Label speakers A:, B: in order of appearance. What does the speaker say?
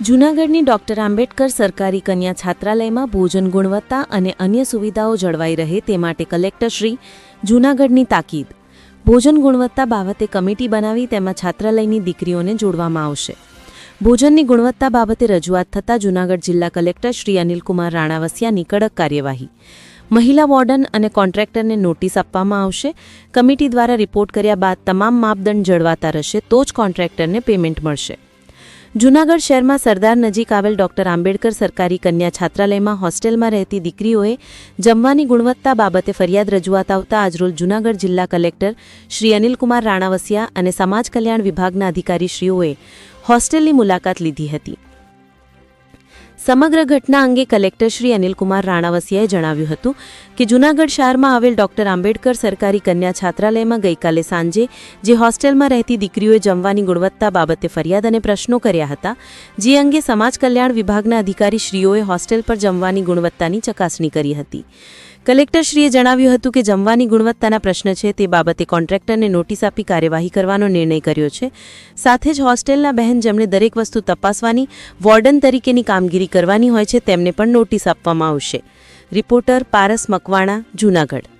A: જૂનાગઢની ડોક્ટર આંબેડકર સરકારી કન્યા છાત્રાલયમાં ભોજન ગુણવત્તા અને અન્ય સુવિધાઓ જળવાઈ રહે તે માટે કલેક્ટરશ્રી જૂનાગઢની તાકીદ. ભોજન ગુણવત્તા બાબતે કમિટી બનાવી તેમાં છાત્રાલયની દીકરીઓને જોડવામાં આવશે. ભોજનની ગુણવત્તા બાબતે રજૂઆત થતાં જૂનાગઢ જિલ્લા કલેક્ટર શ્રી અનિલકુમાર રાણાવસિયાની કડક કાર્યવાહી. મહિલા વોર્ડન અને કોન્ટ્રાક્ટરને નોટિસ આપવામાં આવશે. કમિટી દ્વારા રિપોર્ટ કર્યા બાદ તમામ માપદંડ જળવાતા રહેશે તો જ કોન્ટ્રાક્ટરને પેમેન્ટ મળશે. જૂનાગઢ શહેરમાં સરદાર નજીક આવેલ ડોક્ટર આંબેડકર સરકારી કન્યા છાત્રાલયમાં હોસ્ટેલમાં રહેતી દીકરીઓએ જમવાની ગુણવત્તા બાબતે ફરિયાદ રજૂઆત આવતા આજરોજ જૂનાગઢ જિલ્લા કલેક્ટર શ્રી અનિલકુમાર રાણાવસિયા અને સમાજ કલ્યાણ વિભાગના અધિકારીશ્રીઓએ હોસ્ટેલની મુલાકાત લીધી હતી. સમગ્ર ઘટના અંગે કલેક્ટર શ્રી અનિલકુમાર રાણાવસિયાએ જણાવ્યું હતું કે જૂનાગઢ શહેરમાં આવેલ ડોક્ટર આંબેડકર સરકારી કન્યા છાત્રાલયમાં ગઈકાલે સાંજે જે હોસ્ટેલમાં રહેતી દીકરીઓએ જમવાની ગુણવત્તા બાબતે ફરિયાદ અને પ્રશ્નો કર્યા હતા, જે અંગે સમાજ કલ્યાણ વિભાગના અધિકારીશ્રીઓએ હોસ્ટેલ પર જમવાની ગુણવત્તાની ચકાસણી કરી હતી. કલેક્ટરશ્રીએ જણાવ્યું હતું કે જમવાની ગુણવત્તાના પ્રશ્ન છે તે બાબતે કોન્ટ્રાક્ટરને નોટિસ આપી કાર્યવાહી કરવાનો નિર્ણય કર્યો છે, સાથે જ હોસ્ટેલના બહેન જેમણે દરેક વસ્તુ તપાસવાની વોર્ડન તરીકેની કામગીરી કરવાની હોય છે તેમને પણ નોટિસ આપવામાં આવશે. રિપોર્ટર પારસ મકવાણા જૂનાગઢ.